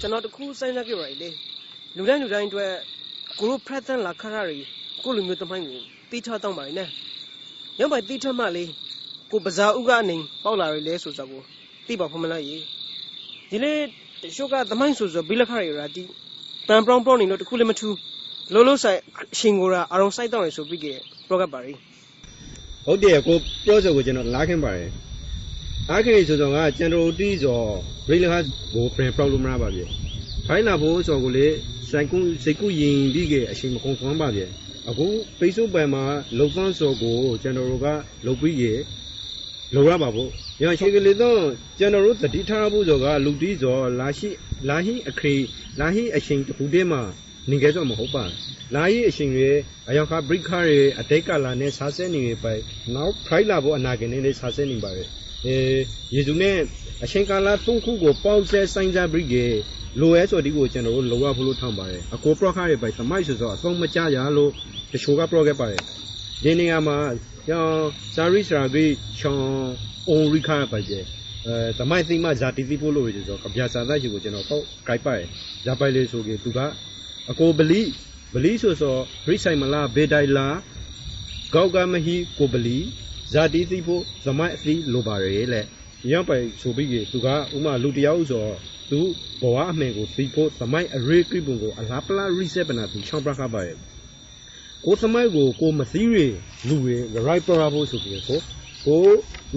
ကျွန်တော်တခုစဉ်းစားကြည့်ပါလေလူတိုင်းလူတိုင်းအတွက်ကိုလိုဖရက်တန်လာခရရီကိုလူမျိုးတမိုင်းကိုတီးချတော့ပါလေနဲ့ရောက်ပါတီးထမှလေကိုပဇာဥကနေပေါက်လာရလေဆိုစကိုတီးပါဖမလားရေဒီလေတချို့ကတမိုင်းဆိုဆိုဘီလက်ခရရီရာတီပန်ပရောင်ပရောင်နေလို့တခုလည်းမထူးလောလောဆိုင်ရှင်ကိုရာအရုံစိုက်တော့ရဆိုပြီးကြပရောကပ်ပါရီဟုတ်တယ်ကိုပြောဆိုကိုကျွန်တော်လာခင်ပါတယ် အားခင်ဆိုတော့ကကျွန်တော်တီးဆိုရိလခဘိုဖရန်ပရောက်လို့မရပါဗျခိုင်းလာဖို့ဆိုကိုလေဆိုင်ကုစိတ်ကူရင်ပြီးကအချိန်မကုန်သွမ်းပါဗျအခုပိတ်စုပံမှာလုံသန်းစောကိုကျွန်တော်တို့ကလုံပြီးရလုံရပါဖို့ရရှိကလေးတော့ကျွန်တော်တို့တတိထားဖို့ဆိုကလူတီးဆိုလာရှိလာဟိအခရီလာဟိအချိန်တစ်ခုတည်းမှာနေကြတော့မဟုတ်ပါလာဟိအချိန်ရဲ့အယောင်ခဘရိခါရဲ့အတိတ်ကလာနဲ့စားစဲနေပဲနောက်ဖိုင်လာဖို့အနာဂတ်နဲ့စားစဲနေပါတ ယ်အဲယေဇုနဲ့အချိန်ကာလသုံးခုကိုပေါင်းစဲဆိုင်စားဘရိကေလိုရဲဆိုဒီကိုကျွန်တော်တို့လောရဖို့လို့ထောင်းပါတယ်အကိုပရခါရဲ့ပဲသမိုက်ဆိုတော့အဆုံးမကြရလို့တချို့ကပရောခဲ့ပါတယ်ဒီနေရာမှာကျောင်းဇာရိစရာဂိချောင်းအုံရိခါပဲအဲသမိုက်သိမဇာတိသိဖို့လို့ရဆိုတော့ကဗျာစာသားရှိကိုကျွန်တော်တော့ကြိုက်ပါတယ်ဇာပိုင်လေးဆိုကေသူကအကိုပလီပလီဆိုဆိုရိဆိုင်မလားဘေတိုင်လာကောက်ကမဟီကိုပလီ ဇာတိသိဖို့သမိုက်အသိလိုပါရဲလေရောက်ပိုင်ဆိုပြီးကေသူကဥမာလူတယောက်ဆိုသူဘဝအမှန်ကိုသိဖို့သမိုက်အရေးကိပုံကိုအလားပလားရိဆက်ပနာသူချောင်းပြခပါရဲ့ကိုသမိုက်ကိုကိုမသိရလူရ right ပရာဖို့ဆိုပြီးကိုကို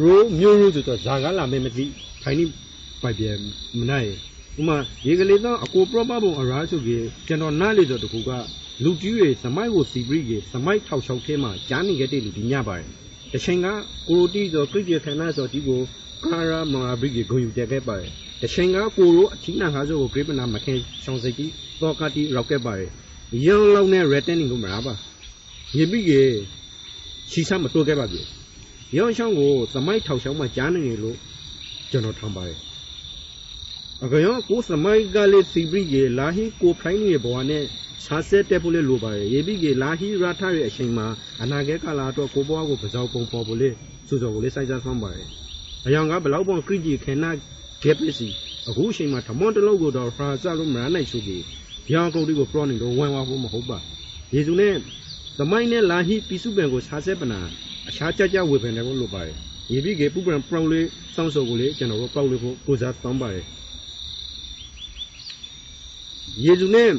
ရိုးမျိုးရိုးဆိုတော့ဇာကလာမဲမသိခိုင်းနေပိုက်ပြမနိုင်ဥမာရေကလေးတော့အကိုပရမဘုံအရာဆိုကြီးကျွန်တော်နားလေဆိုတခုကလူကြီးတွေသမိုက်ကိုစီပရိကြီးသမိုက်ထောက်ချောက်ထဲမှာကြားနေခဲ့တဲ့လူဒီညပါတယ် တချိန်ကကိုရိုတီဆိုခရစ်ယာန်ခန္ဓာဆိုဒီကိုကာရာမာဘရိကြီးကိုယူတက်ခဲ့ပါတယ်တချိန်ကကိုရိုအထီးနာခါဆိုကိုဂရိပနာမခင်ရှောင်းစိတ်ကြီးသောကတိရောက်ခဲ့ပါတယ်ရန်လောက်နဲ့ returning ကိုမလားပါရေပြီးကြီးရှီဆမ်းမတိုးခဲ့ပါဘူးရောင်းချောင်းကိုသမိုက်ထောက်ချောင်းမှာကြားနေလို့ကျွန်တော်ထမ်းပါတယ် အကရောကိုစမိုက်ကလေးစီပရိရေလာဟီကိုဖိုင်းရဲ့ဘဝနဲ့ခြားဆက်တက်ဖို့လေလိုပါတယ်ရေပြီးကေလာဟီရာထရဲ့အချိန်မှာအနာဂတ်ကာလတော့ကိုဘဝကိုပဇောက်ပုံပေါ်ဖို့လေစူစောကိုလေစိုက်စားဆွမ်းပါတယ်အယောင်ကဘလောက်ပေါ့ခရစ်ကြီးခေနာဂက်ပစီအခုအချိန်မှာဓမ္မတလုံးကိုတော့ဖရာစလို့မရနိုင်ဆိုပြီးပြောင်းကုတ်ဒီကိုပရောနေတော့ဝင်ဝါဖို့မဟုတ်ပါယေစုနဲ့သမိုင်းနဲ့လာဟီပိစုပံကိုခြားဆက်ပနာအခြားကြကြဝေဖန်တယ်လို့လိုပါတယ်ရေပြီးကေပူပံပရောင်းလေးစောင်းစောကိုလေကျွန်တော်တို့ပေါက်လို့ဖို့ကိုစားတောင်းပါတယ် ယေဇုနဲ့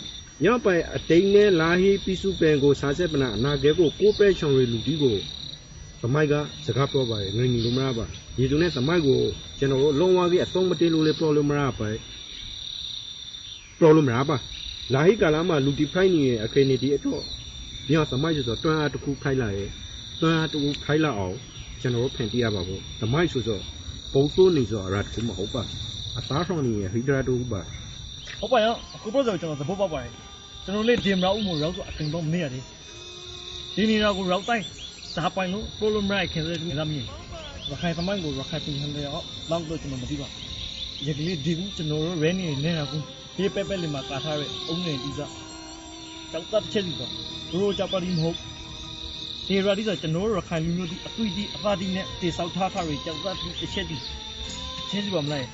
ညော့ပိုင်အတိန်နဲ့လာဟီပိစုပင်ကိုစားဆက်ပနာအနာကဲကိုကိုပဲချောင်ရလူကြီးကိုသမိုက်ကစကားပြောပါတယ်ငွေညီလိုမရပါယေဇုနဲ့သမိုက်ကိုကျွန်တော်တို့လုံးဝကြီးအဆုံးမတေးလို့လေပြောလို့မရပါပြောလို့မရပါလာဟီကာလာမှာလူတီဖိုင်နေရဲ့အခင်းနေဒီအတော့ညော့သမိုက်ဆိုတော့တွန်းအားတစ်ခုခိုင်းလာရဲ့တွန်းအားတစ်ခုခိုင်းလာအောင်ကျွန်တော်တို့ဖန်တီးရပါဘူးသမိုက်ဆိုတော့ပုံစိုးနေဆိုအရာတစ်ခုမဟုတ်ပါအသားဆောင်နေရဲ့ဟိဒရာတူပါ ဟုတ်ပါရောအခုပြောဆိုကျွန်တော်သဘောပေါက်ပါတယ်ကျွန်တော်လေးဒီမရောက်ဦးမို့ရောက်ဆိုအတင်တော့မနေရတယ်ဒီနေရာကိုရောက်တိုင်းစားပိုင်လို့ problem ရိုက်ခင်တဲ့နေရာမြင်ရခိုင်သမိုင်းကိုရခိုင်ပြည်ဟန်တွေအောင်လောက်တော့ကျွန်တော်မသိပါရကလေးဒီဘူးကျွန်တော်တို့ rain နေနေတာကိုဒီပဲပဲလေးမှာကာထားတဲ့အုံးနေဒီစားကြောက်တတ်ချက်ဒီတော့တို့ကြောက်ပါလိမဟုတ်ဒီရာဒီဆိုကျွန်တော်တို့ရခိုင်လူမျိုးဒီအသွေးဒီအပါဒီနဲ့တေဆောက်ထားထားတွေကြောက်တတ်တစ်ချက်ဒီချင်းစီပါမလား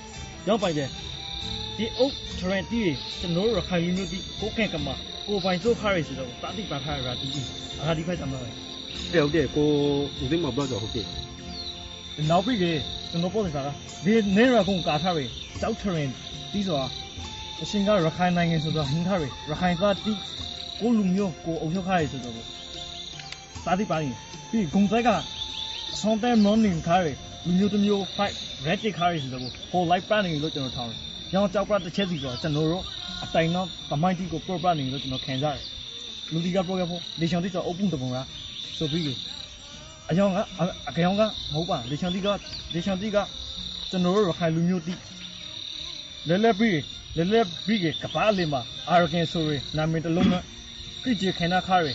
ရောက်ပါရဲ့ ဒီအုတ်ထရန်တီးကျွန်တော်တို့ရခိုင်လူမျိုးဒီကိုကဲကမကိုပိုင်စိုးခါရဆိုတော့တာတိပါခါရာဒီအာဒီဖိုက်တမလာတဲ့ဟုတ်တယ်ကိုဦးသိမ်းမပြောတော့ဟုတ်တယ်နောက်ပြီးကကျွန်တော်ပြောနေတာကဒီနေရကုန်းကာထားရကြောက်ထရန်တီးဆိုတာအရှင်ကရခိုင်နိုင်ငံဆိုတော့ဟင်ထားရရခိုင်ကတိကိုလူမျိုးကိုအုပ်ချုပ်ခါရဆိုတော့တာတိပါရင်ပြီးဂုံဆိုင်ကဆောင်းတဲ့မွန်နင်းခါရလူမျိုးတစ်မျိုး fight red ခါရဆိုတော့ whole life planning လို့ကျွန်တော်ထောင်းတယ်။ ရောင်းကြောက်ပြတစ်ချက်စီဆိုတော့ကျွန်တော်တို့အတိုင်တော့သမိုင်းတီကို pro planning လို့ကျွန်တော်ခံကြတယ်။လူဒီက pro ရဖို့လေချောင်းတိဆို open တပုံလားဆိုပြီးအယောင်ကအကယောင်ကမဟုတ်ပါလေချောင်းတိကလေချောင်းတိကကျွန်တော်တို့ရခိုင်လူမျိုးတိလဲလဲပြီးလဲလဲပြီးကကပါလေးမှာ arrogant ဆိုရနာမည်တစ်လုံးနဲ့ကြည့်ကြခဏခါရ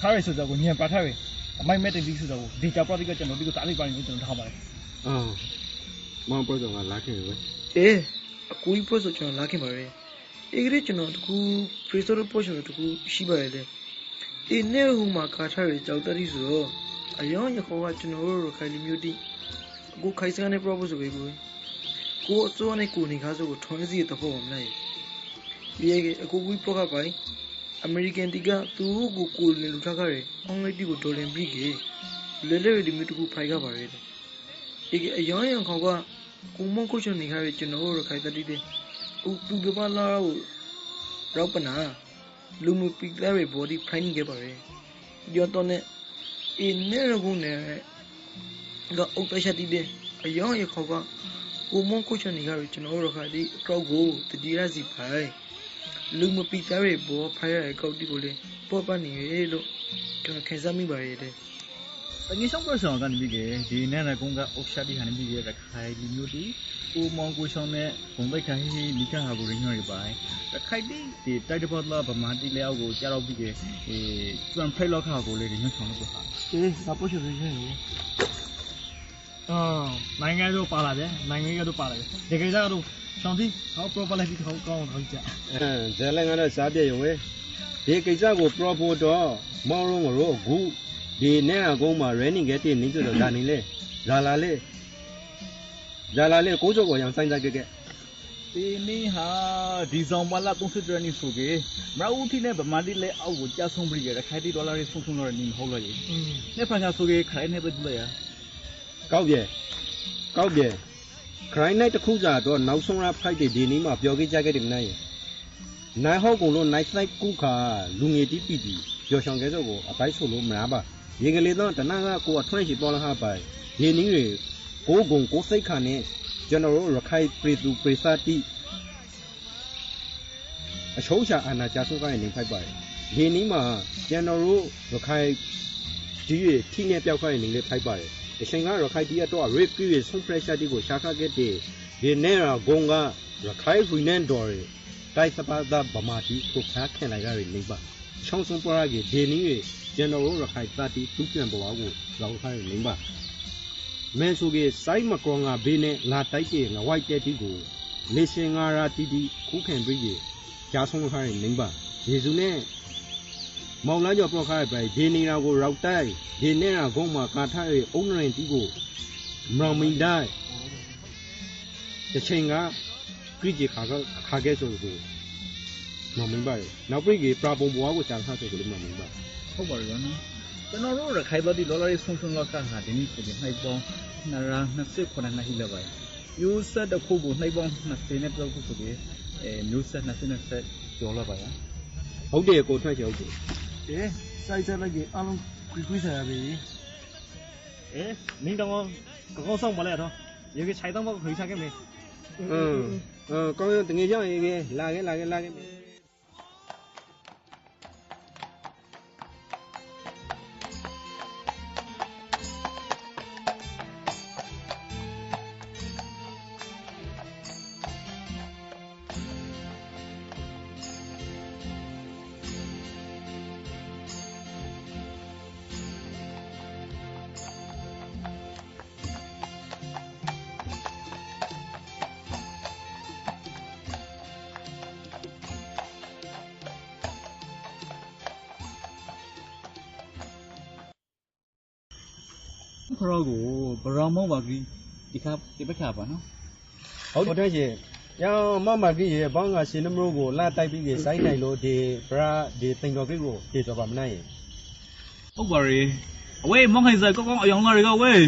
ခါရဆိုတော့ကိုညံပါထားရအမိုက်မဲ့တိဆိုတော့ဒီကြောက်ပြတိကကျွန်တော်ဒီကိုတားလိုက်ပါရင်ကျွန်တော်ထားပါတယ်အာမောင်ပြောတော့ငါလာခဲ့ပဲ အေးအကူကြီးဖို့ဆိုကျွန်တော်လာခင်ပါရဲ့အေးကလေးကျွန်တော်တကူ freezer ပို့ချင်တကူရှိပါရဲ့လေအေးနေဟိုမှာကာထားရကြောက်တတိဆိုတော့အယောင်ရခေါ်ကကျွန်တော်တို့ခိုင်လူမျိုးတိအခုခိုင်စကနေ propose ဆိုပေးကိုကိုအစိုးရနဲ့ကိုနေကားဆိုကိုထွန်းစီတဲ့ဖို့မလားဒီရဲ့အကူကူပရောကပိုင်အမေရိကန်တီကသူ့ကိုကိုလင်လူထားကြတယ်အွန်လိုင်းတီကိုဒေါ်လင်ပြီးကေလေလေဒီမျိုးတခုဖိုင်ကပါရဲဒီကအယောင်ယောင်ခေါက ကိုမကိုချနေခါရကျွန်တော်တို့ခိုင်တတိတဲ့ဦးသူကပါလာတော့ရောက်ပနာလူမှုပိကရဲ body prime ခဲ့ပါရဲပြောတော့နဲ့အင်းနဲ့ရကုန်းနဲ့ကအုတ်တချက်တီးတဲ့အယောင်ရခေါကကိုမကိုချနေခါရကျွန်တော်တို့ခိုင်ဒီအကောက်ကိုတတိရစီဖိုင်လူမှုပိကရဲဘောဖိုင်ရအကောက်တီကိုလေပေါ်ပနေရလို့ကျွန်တော်ခံစားမိပါရဲ့တဲ့ အငိဆောင်ပရဆောင်ကနေပြီးကဒီနဲ့နဲ့ကုန်းကအုတ်ရှာတီဟာနေပြီးကရခိုင်လူမျိုးတီဦးမောင်ကိုဆောင်နဲ့ဘုံဘိတ်ခိုင်မိကဟာကိုရင်းရရပိုင်ရခိုင်တီဒီတိုက်တပတ်လာဗမာတီလဲအောက်ကိုကြားတော့ပြီးကဒီကျွမ်ဖိတ်လောက်ခါကိုလေညှို့ဆောင်လို့ဟာအေးဒါပို့ချင်ရရင်အော်နိုင်ငံတို့ပါလာတယ်နိုင်ငံတို့ပါလာတယ်ဒီကိစ္စကတော့ရှောင်းတီဟော properly ဒီကောင်းကောင်းဟုတ်ကြအဲဇဲလန်ကတော့စားပြည့်ရုံပဲဒီကိစ္စကို pro ဖို့တော့မောင်းလုံးကိုအခု ဒီနဲ့အကုန်းမှာ running ခဲ့တဲ့နေကြတော့ဒါနေလေလာလာလေလာလာလေကိုကျော်ကိုရောင်စိုင်းစားခဲ့ခဲ့ဒီနေ့ဟာဒီဇွန်မလာ30ရက်နေ့ဆိုကေမရဦးတီနဲ့ဗမာတီလဲအောက်ကိုကြားဆုံးပြီးရခိုင်တီဒေါ်လာရေးဆုံးဆုံးတော့နေမဟုတ်လို့ရေနေ့ဖန်ချာဆိုကေခိုင်နေပဲတူလဲရကောက်ပြေကောက်ပြေ grind night တစ်ခုကြာတော့နောက်ဆုံးရ Friday ဒီနေ့မှာပြောခဲ့ကြခဲ့တယ်မနိုင်နိုင်ဟောက်ကုန်လို့ night night ကုခါလူငယ်တီးပီပီပျော်ဆောင်ခဲ့တော့ကိုအပိုင်းဆိုလို့မလားပါ ရေကလေးတော့တနကကိုအထွန်းရှိပေါ်လာဟာပိုင်ဒီနည်းတွေကိုကုံကိုစိတ်ခါနဲ့ကျွန်တော်တို့ရခိုင်ပြည်သူပြည်သားတိအချိုးချအာနာကြဆုကိုင်းနေဖိုက်ပါတယ်ဒီနည်းမှာကျွန်တော်တို့ရခိုင်ဒီရထိနေပြောက်ခိုင်းနေလေဖိုက်ပါတယ်အချိန်ကရခိုင်တီးတော့ rip ပြည့်ဆုံး pressure တီကိုရှာခခဲ့တဲ့ဒီနေ့ရဂုံကရခိုင်ဖူနန်ဒေါ်ရတိုက်စပါဒဗမာတီကိုခါခင်လိုက်ရနေပါ ချောင်းစုံပရာကြီးဒီနည်းရကျွန်တော်တို့ရခိုင်တတီသူပြန်ပေါ်ကိုလောက်ခိုင်းနေပါမဲဆိုကြီးစိုင်းမကောငါဘေးနဲ့လာတိုက်တဲ့ငဝိုက်တဲ့တီကိုလေရှင်ငါရာတီတီခုခင်ပြီးကြီးကြားဆုံးခိုင်းနေပါယေစုနဲ့မောင်လာကျော်ပရော့ခိုင်းပဲဒီနေရာကိုရောက်တိုက်ဒီနေရာကုန်းမှာကာထားရဲ့အုံနိုင်တီးကိုမရောင်မင်းတိုင်းတစ်ချိန်ကကြည့်ကြခါကခါခဲ့ဆိုကို မမင်းပါရဲ့နောက်ပြည်ကြီးပရာပုံဘွားကိုချန်ထားဆိုကိုလည်းမမင်းပါဟုတ်ပါရောနော်ကျွန်တော်တို့ရခိုင်ဘတ်ဒီဒေါ်လာရေးဆုံးဆုံးလောက်ခါဟာဒီနေ့ဆိုရင်နှိုက်ပေါင်းနရာ29နှစ်ဟိလပါယူဆက်တစ်ခုကိုနှိုက်ပေါင်း20နဲ့ပြောက်ခုဆိုပြီးအဲမျိုးဆက်20နဲ့ဆက်ကျော်လာပါရဟုတ်တယ်ကိုထွက်ချင်ဟုတ်တယ်အေးစိုက်စားလိုက်ကြီးအားလုံးခွေခွေးစားရပြီအဲနင်းတော့ကောင်းဆောင်ပါလေတော့ရေကခြိုင်တော့မခွေချခဲ့မယ်အင်းအင်းကောင်းရင်တငယ်ကြောင်ရေက လာခဲ့လာခဲ့လာခဲ့ခရောကိုဘရောင်းမောပါကြီးဒီခါဒီဘက်ခါပါနော်ဟုတ်တယ်ရှင်ရောင်မမကြီးရေဘောင်းကရှင်နမလို့ကိုလာတိုက်ပြီးကြီးစိုင်းနိုင်လို့ဒီပရာဒီတင်တော်ကိကိုပြေတော့ပါမနိုင်ရင်ဟုတ်ပါရေအဝေးမောင်ခိုင်စကောင်းကောင်းအယောင်လာတွေကဝေး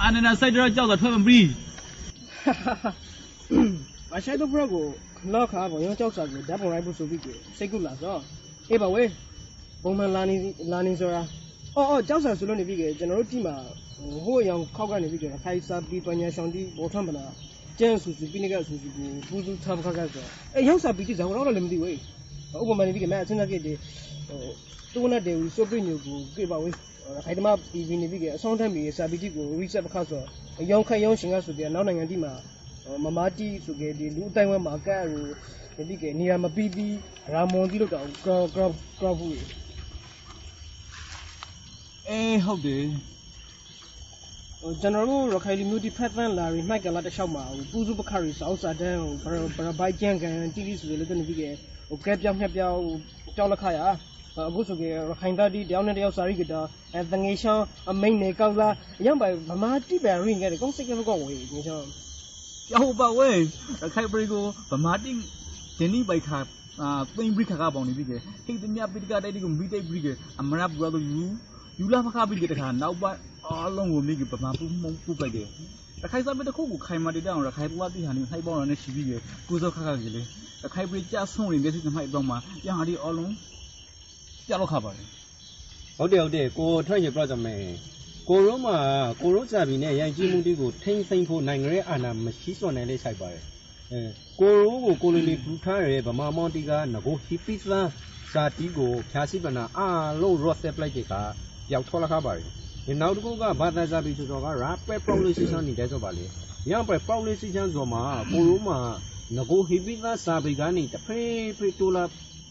အာနနာစိုက်တော့ကြောက်တာထွက်မပြီးအရှိုက်တော့ဘရော့ကိုနောက်ခါဘောရောကြောက်စားကိုဓာတ်ပုံလိုက်ဖို့ဆိုပြီးစိတ်ကူလာဆိုအေးပါဝေးပုံမှန်လာနေလာနေဆိုတာအော်အော်ကြောက်စားဆိုလို့နေပြီကကျွန်တော်တို့ဒီမှာ ဟိုအရောင်ခောက်ကနေပြီကခိုင်စားပြီးပညာဆောင်တီဘောထွန်းပနာကျန်းဆူဆူပြီးနေကဆူဆူကိုပူဇူထပ်ခါခါဆိုအဲရောက်စားပြီးကြည့်စားတော့လည်းမသိဝေးဥပမာနေပြီကမဲအစင်းကကိတဲ့ဟိုတူနတ်တေဝီဆိုပြညိုကိုကြည့်ပါဝေးခိုင်တမပြီးပြီးနေပြီကအဆောင်ထမ်းပြီးစာပီတီကို reset ခါဆိုအယောင်ခက်ယောင်ရှင်ကဆိုပြီးနောက်နိုင်ငံဒီမှာမမတီဆိုကြဒီလူအတိုင်းဝဲမှာကဲဟိုဒီကနေရာမပီးပြီးရာမွန်တီလို့တော့ကရောကရောကရောဘူးအေးဟုတ်တယ်ဟို ကျွန်တော်တို့ရခိုင်လူမျိုးဒီဖက်သန်လာရီမိုက်ကလာတစ်လျှောက်မှာဟိုပူစုပခရီစောက်စာတန်းဟိုဘရဘိုက်ကျန်ကန်တီတီဆိုလေလည်းနေပြီးကဟိုကဲပြောင်းမြက်ပြောင်းကြောက်လက်ခရအခုဆိုကြရခိုင်သားတီတယောက်နဲ့တယောက်စာရီကတော့အဲတငေရှောင်းအမိန်နေကောက်လာရမ်းပါဗမာတိပဲရင်းခဲ့တယ်ကောင်းစိတ်ကကောင်းဝေးဒီချောင်းကျော်ပါဝဲရခိုင်ပရိကိုဗမာတင်ဒီနေ့ပိုက်ခါအာသိမ့်ပရိခါကပေါင်းနေပြီကေဟိတ်တမြပိတကတိုက်ဒီကိုမိတိတ်ပရိကအမရဘူရတို့ယူ ယူလာဖခပိကတခါနောက်ပိုင်းအားလုံးကိုမိကဗမာပူမုံပူပိုက်တယ်ရခိုင်စားမတခုကိုခိုင်မာတတဲ့အောင်ရခိုင်ပွားတိဟာနေဟိုက်ပေါင်းရနဲ့ရှိပြီးကေကိုစောခခကြီးလေရခိုင်ပရိကြဆုံးနေတဲ့စီသမိုက်တော့မှာရဟာဒီအားလုံးကြတော့ခပါတယ်ဟုတ်တယ်ဟုတ်တယ်ကိုထွက်ရပြကြမယ်ကိုရုံးမှာကိုရုံးစာပြီးနဲ့ရိုက်ကြည့်မှုတွေကိုထိမ့်သိမ့်ဖို့နိုင်ငံရဲ့အာဏာမရှိစွမ်းနိုင်လေးဆိုင်ပါတယ်အဲကိုရုံးကိုကိုလိုနီပူထားရဗမာမောင်တီကငကိုဟီပီသန်စာတီကိုဖြာစီပနာအားလုံးရော့ဆက်ပလိုက်တဲ့က ပျောက်ထွက်လာခပါတယ်ဒီနောက်တစ်ခုကဘာသာစာပြီးဆိုတော့က rapid population နေတဲ့ဆိုပါလေရံပဲ population ဆိုမှာကိုရုံးမှာငကိုဟီပီသန်စာပြီးကနေတဖေးဖေးတိုလာ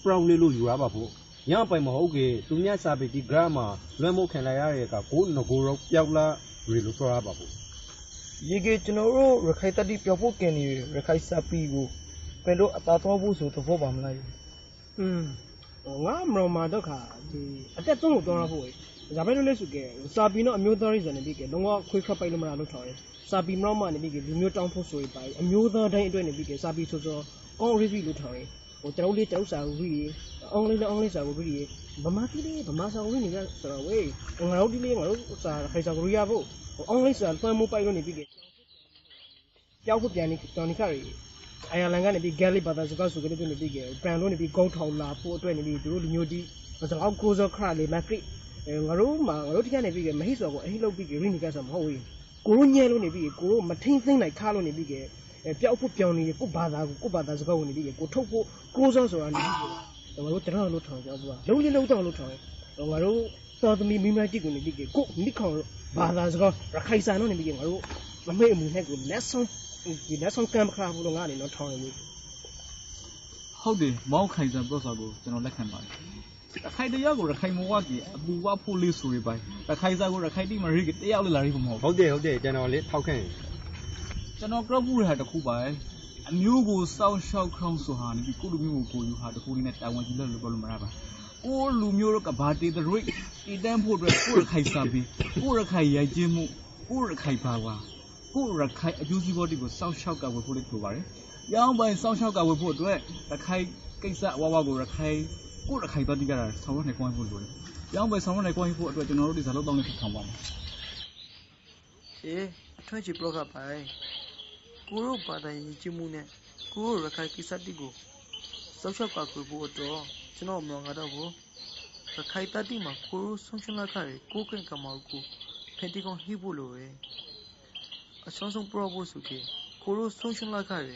ပရောင်လေးလို့ယူရပါဖို့ညပိုင်မဟုတ်ကေသူမြတ်စာပေဒီဂရမှာလွှမ်းမိုးခံလိုက်ရတဲ့ကကိုငကိုရောပျောက်လာရီလို့ပြောရပါဘူးရေကေကျွန်တော်တို့ရခိုင်တပ်တိပျောက်ဖို့ကင်နေရခိုင်စပီကိုပင်တို့အသာတော်ဖို့ဆိုသဘောပါမလားอืมငါမရောမာတော့ခါဒီအတက်သုံးလို့တောင်းရဖို့ ဒါပဲလို့လဲဆိုကဲစာပီတော့အမျိုးသားရေးဇာနေပြီကဲလုံးဝခွေးခတ်ပိုက်လို့မလားလို့ထော်တယ်စာပီမတော့မှနေပြီကလူမျိုးတောင်းဖို့ဆိုရပါအမျိုးသားတိုင်းအတွက်နေပြီကဲစာပီဆိုဆိုကောင်းရေးပြီလို့ထော်တယ်ဟိုကျွန်တော်လေးတောက်စာကိုပြီးအင်္ဂလိပ်နဲ့အင်္ဂလိပ်စာကိုပြီးဗမာတိလေးဗမာစာကိုပြီးနေကြဆိုတော့ဝေးငါတို့ဒီလေးငါတို့စာခိုင်စာကိုရဖို့ဟိုအင်္ဂလိပ်စာသွမ်းမိုးပိုက်လို့နေပြီကဲကြောက်ဖို့ပြန်နေတောင်းနေခရီအိုင်ယာလန်ကနေပြီးဂဲလီဘာသာစကားဆိုကြတဲ့နေပြီးကဲပန်လို့နေပြီးကောင်းထောင်လာဖို့အတွက်နေပြီးသူတို့လူမျိုးဒီစကားကိုဇောခရလေးမက်ခရစ်အဲ ငါတို့မှာငါတို့တရားနေပြီးကဲမဟိစောကိုအဟိလုတ်ပြီးကဲရိနီကဆိုမဟုတ်ဘူးကိုတို့ညဲလို့နေပြီးကိုတို့မထိန်သိမ့်လိုက်ခါလို့နေပြီးကဲအဲပျောက်ဖို့ပြောင်းနေကိုဘာသာကိုကိုဘာသာစကားကိုနေပြီးကဲကိုထုတ်ဖို့ကိုဇောဆိုတာနေပြီးကဲငါတို့တရားလို့ထောင်ကြောက်ဘူးလုံးလေးလုံးတော့လို့ထောင်ငါတို့တော်သမီမိမတိကိုနေပြီးကဲကိုမိခေါင်ဘာသာစကားရခိုင်စာလို့နေပြီးကဲငါတို့မမေ့အမှုနဲ့ကိုလက်ဆုံးဒီလက်ဆုံးကံခါဘူးလို့ငါနေတော့ထောင်နေပြီဟုတ်တယ်မောင်းခိုင်စံပြောစာကိုကျွန်တော်လက်ခံပါတယ် ရခိုင်တရားကိုရခိုင်မဝကြီးအပူဝဖို့လေးဆိုရပိုင်းရခိုင်စာကိုရခိုင်တိမရိကတယောက်လည်းလာရိမဟုတ်ဟုတ်တယ်ဟုတ်တယ်ကျွန်တော်လေးထောက်ခံကျွန်တော်ကြောက်မှုရတာတစ်ခုပါအမျိုးကိုစောင်းရှောက်ခေါင်းဆိုဟာနေပြီးကိုလူမျိုးကိုကိုယူဟာတခုလေးနဲ့တာဝန်ကြီးလို့ပြောလို့မရပါကိုလူမျိုးတော့ကဘာတေတရိတ်တီတန်းဖို့အတွက်ကိုရခိုင်စာပြီးကိုရခိုင်ရိုက်ခြင်းမှုကိုရခိုင်ပါဝါကိုရခိုင်အကျိုးစီးပွားတွေကိုစောင်းရှောက်ကဝယ်ဖို့လေးပြောပါတယ်ရောင်းပိုင်စောင်းရှောက်ကဝယ်ဖို့အတွက်ရခိုင်ကိစ္စအဝဝကိုရခိုင် ကိုရခိုင်တော့တိကြတာဆောင်းရနေကွိုင်းဖို့လိုတယ်ရောင်းပိုင်ဆောင်းရနေကွိုင်းဖို့အတွက်ကျွန်တော်တို့ဒီဇာတ်လောက်တောင်းနေဖြစ်ခံပါမယ်အေးအထွန်းချီပလော့ကပိုင်ကိုတို့ဘာသာရေးကြီးမှုနဲ့ကိုတို့ရခိုင်ကိစ္စတိကိုစောက်ရှောက်ကခွေဖို့တော့ကျွန်တော်မတော်ငါတော့ကိုရခိုင်တပ်တိမှာကိုတို့ဆုံးရှင်းလာခါရကိုကင်ကမောက်ကိုဖန်တီကောင်ဟိဖို့လိုပဲအဆုံးဆုံးပရောဖို့ဆိုကေကိုတို့ဆုံးရှင်းလာခါရ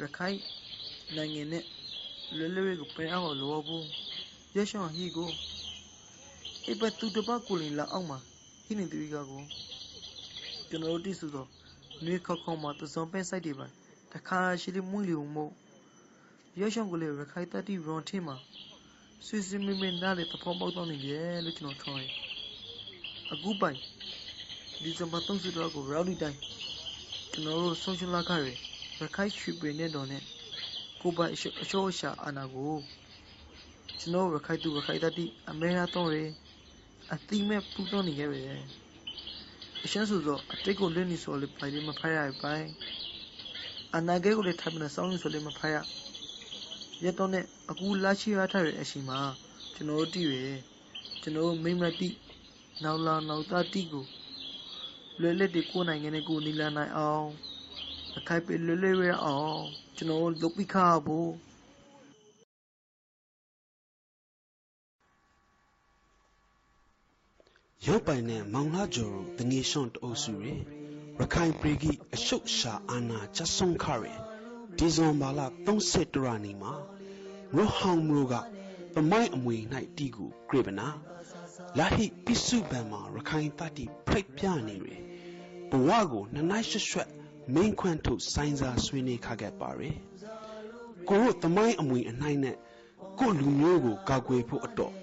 ရခိုင်နိုင်ငံနဲ့ လွယ်လွယ်ကိုပြန်အောင်လောဘူးရရှောင်းဟိကိုအိပ်ပတ်သူတပတ်ကိုလင်လာအောင်မှာဟိနေတူကကိုကျွန်တော်တို့တိဆိုတော့နေခေါခေါမှာသစုံပဲစိုက်တွေပါတခါရှိလိမွင့်လီုံမို့ရရှောင်းကလေးရခိုင်တတိရွန်ထင်းမှာဆွေဆွေမင်းမင်းနားလေတဖောပေါက်တော့နေတယ်လို့ကျွန်တော်ထောင်းရင်အခုပိုင်ဒီဇင်ဘာ30တော့ကိုရောက်ဒီတိုင်းကျွန်တော်တို့ဆုံးရှင်းလာခရရခိုင်ရွှေပြည်နဲ့တော့နဲ့ ကိုပိုင်အရှအရှောရှာအာနာကိုကျွန်တော်ရခိုင်သူရခိုင်တတိအမေရာတော့ရအတိမဲ့ပူတော့နေခဲ့ပဲအရှင်းဆိုတော့အတိတ်ကိုလွတ်နေဆိုလေပိုင်လေးမဖတ်ရပိုင်းအနာဂတ်ကိုလည်းထိုင်မနေစောင်းနေဆိုလေမဖတ်ရရက်တော့နဲ့အခုလာရှိရထားတဲ့အချိန်မှာကျွန်တော်တို့တည်ရကျွန်တော်တို့မိမတိနောက်လာနောက်သားတိကိုလွယ်လက်တွေကိုယ်နိုင်ငံနဲ့ကိုယ်နီလာနိုင်အောင်အခိုက်ပဲလွယ်လွယ်ရအောင် ကျွန်တော်တို့လုပ်ပြီးခါဖို့ရုပ်ပိုင်နဲ့မောင်လာကျော်တို့တငေရှွန်တအုပ်စုရယ်ရခိုင်ပရိဂိအရှုပ်ရှာအာနာချက်ဆုံခရယ်ဒီဇွန်ဘာလ30ရနီမှာရဟောင်မရိုကသမိုင်းအမွေ၌တီကူဂရေပနာလာဟိပိစုဘံမှာရခိုင်တတိဖိတ်ပြနေရယ်ဘဝကိုနှစ်နိုင်ရွှတ်ရွှတ် မင်းခွန့်ထုတ်ဆိုင်စာဆွေးနေခခဲ့ပါရယ်ကိုတို့သမိုင်းအမွေအနှိုင်းနဲ့ကိုလူမျိုးကိုကာကွယ်ဖို့အတော့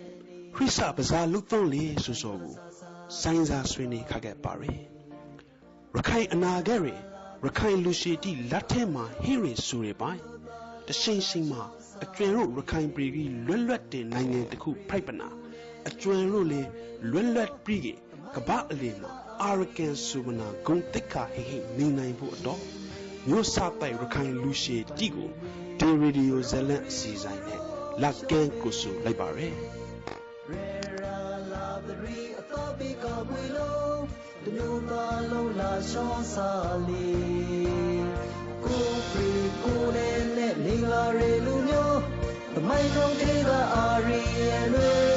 ခရစ်စပဇာလူသွန်လေဆိုဆိုကိုဆိုင်းစာဆွေးနေခခဲ့ပါရယ်ရခိုင်အနာဂတ်ရယ်ရခိုင်လူရှိတီလက်ထဲမှာဟိရယ်ဆိုရယ်ပိုင်းတရှိန်ရှိန်မှာအကျွင်တို့ရခိုင်ပြည်ကြီးလွတ်လပ်တဲ့နိုင်ငံတစ်ခုဖိုက်ပနာအကျွင်တို့လေလွတ်လပ်ပြည်က ကပအလီမှာအာရကန်ဆူမနာဂုံတိတ်ခဟိဟိနေနိုင်ဖို့အတော့မျိုးစားပိုက်ရခိုင်လူရှည်တီကိုဒေရေဒီယိုဇလန့်အစီအဆိုင်နဲ့လက်ကန်းကိုဆိုလိုက်ပါရယ်တမျိုးသားလုံးလာရှောင်းစားလေကိုပရီကိုနဲ့နဲ့မင်္ဂလာရေလူမျိုးသမိုင်းကောင်းသေးကအာရီရဲ့